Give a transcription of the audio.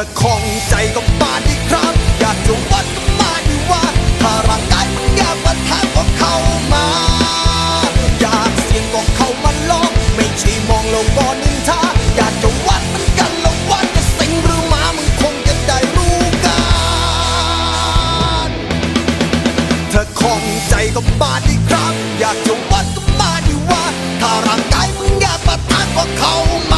ถ้าคงใจก็มาดีครับ อยากจะวัดก็มาดีวัดถ้าร่างกายมันอยากมาทางก็เข้ามา อยากเสี่ยงก็เข้ามาลอง ไม่ใช่มองลงบก็นินทาอยากจะวัดมันกันแล้ววัดจะสิงหรือมามันคงจะได้รู้กันเธอคงใจก็มาดีครับ อยากจะวัดก็มาดีวัดถ้าร่างกายมึงอยากมาทางก็เข้ามา